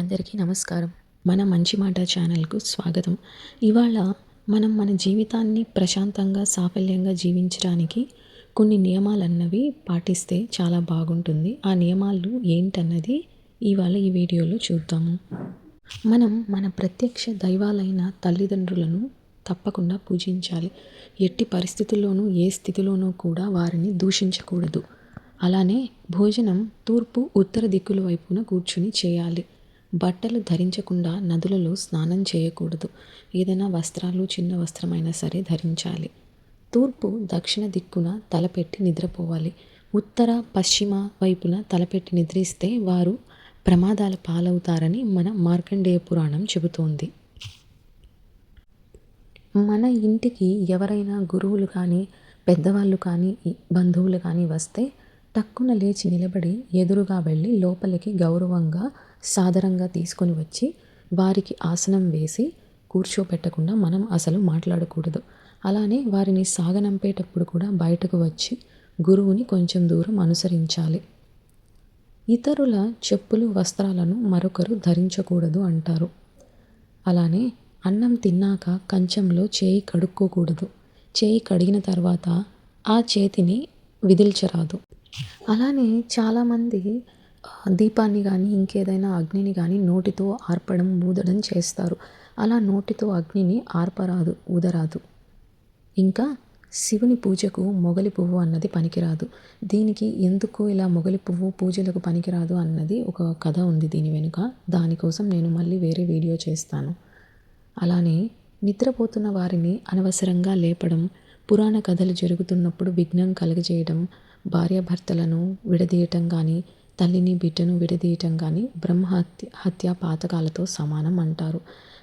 అందరికీ నమస్కారం. మన మంచి మాట ఛానల్కు స్వాగతం. ఇవాళ మనం మన జీవితాన్ని ప్రశాంతంగా సాఫల్యంగా జీవించడానికి కొన్ని నియమాలు అన్నవి పాటిస్తే చాలా బాగుంటుంది. ఆ నియమాలు ఏంటన్నది ఇవాళ ఈ వీడియోలో చూద్దాము. మనం మన ప్రత్యక్ష దైవాలైన తల్లిదండ్రులను తప్పకుండా పూజించాలి. ఎట్టి పరిస్థితుల్లోనూ ఏ స్థితిలోనూ కూడా వారిని దూషించకూడదు. అలానే భోజనం తూర్పు ఉత్తర దిక్కుల వైపున కూర్చుని చేయాలి. బట్టలు ధరించకుండా నదులలో స్నానం చేయకూడదు. ఏదైనా వస్త్రాలు చిన్న వస్త్రమైనా సరే ధరించాలి. తూర్పు దక్షిణ దిక్కున తలపెట్టి నిద్రపోవాలి. ఉత్తర పశ్చిమ వైపున తలపెట్టి నిద్రిస్తే వారు ప్రమాదాల పాలవుతారని మన మార్కండేయ పురాణం చెబుతోంది. మన ఇంటికి ఎవరైనా గురువులు కానీ పెద్దవాళ్ళు కానీ బంధువులు కానీ వస్తే టక్కున లేచి నిలబడి ఎదురుగా వెళ్ళి లోపలికి గౌరవంగా సాదరంగా తీసుకొని వచ్చి వారికి ఆసనం వేసి కూర్చోపెట్టకుండా మనం అసలు మాట్లాడకూడదు. అలానే వారిని సాగనంపేటప్పుడు కూడా బయటకు వచ్చి గురువుని కొంచెం దూరం అనుసరించాలి. ఇతరుల చెప్పులు వస్త్రాలను మరొకరు ధరించకూడదు అంటారు. అలానే అన్నం తిన్నాక కంచంలో చేయి కడుక్కోకూడదు. చేయి కడిగిన తర్వాత ఆ చేతిని విదిల్చరాదు. అలానే చాలామంది దీపాన్ని కానీ ఇంకేదైనా అగ్నిని కానీ నోటితో ఆర్పడం ఊదడం చేస్తారు. అలా నోటితో అగ్నిని ఆర్పరాదు ఊదరాదు. ఇంకా శివుని పూజకు మొగలి పువ్వు అన్నది పనికిరాదు. దీనికి ఎందుకు ఇలా మొగలి పువ్వు పూజలకు పనికిరాదు అన్నది ఒక కథ ఉంది దీని వెనుక. దానికోసం నేను మళ్ళీ వేరే వీడియో చేస్తాను. అలానే నిద్రపోతున్న వారిని అనవసరంగా లేపడం పురాణ కథలు జరుగుతున్నప్పుడు విఘ్నం కలుగజేయడం భార్యాభర్తలను విడదీయటం కానీ తల్లిని బిడ్డను విడదీయటం కానీ బ్రహ్మహత్య హత్య పాతకాలతో సమానం అంటారు.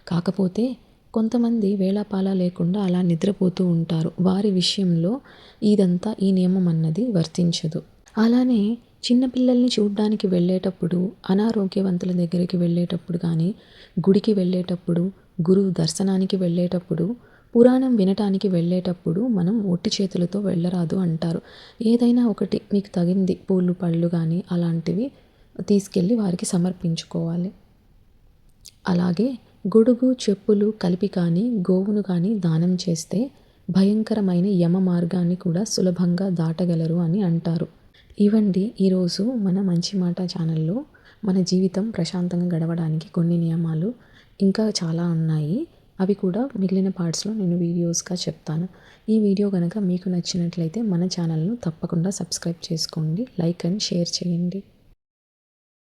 కాకపోతే కొంతమంది వేళాపాల లేకుండా అలా నిద్రపోతూ ఉంటారు. వారి విషయంలో ఇదంతా ఈ నియమం అన్నది వర్తించదు. అలానే చిన్నపిల్లల్ని చూడ్డానికి వెళ్ళేటప్పుడు అనారోగ్యవంతుల దగ్గరికి వెళ్ళేటప్పుడు కానీ గుడికి వెళ్ళేటప్పుడు గురువు దర్శనానికి వెళ్ళేటప్పుడు పురాణం వినటానికి వెళ్ళేటప్పుడు మనం ఒట్టి చేతులతో వెళ్ళరాదు అంటారు. ఏదైనా ఒకటి మీకు తగింది పూలు పళ్ళు కానీ అలాంటివి తీసుకెళ్ళి వారికి సమర్పించుకోవాలి. అలాగే గొడుగు చెప్పులు కలిపి కానీ గోవును కానీ దానం చేస్తే భయంకరమైన యమ మార్గాన్ని కూడా సులభంగా దాటగలరు అని అంటారు. ఇవండి ఈరోజు మన మంచి మాట ఛానల్లో మన జీవితం ప్రశాంతంగా గడవడానికి కొన్ని నియమాలు ఇంకా చాలా ఉన్నాయి. అవి కూడా మిగిలిన పార్ట్స్లో నేను వీడియోస్గా చెప్తాను. ఈ వీడియో కనుక మీకు నచ్చినట్లయితే మన ఛానల్ను తప్పకుండా సబ్స్క్రైబ్ చేసుకోండి. లైక్ అండ్ షేర్ చేయండి.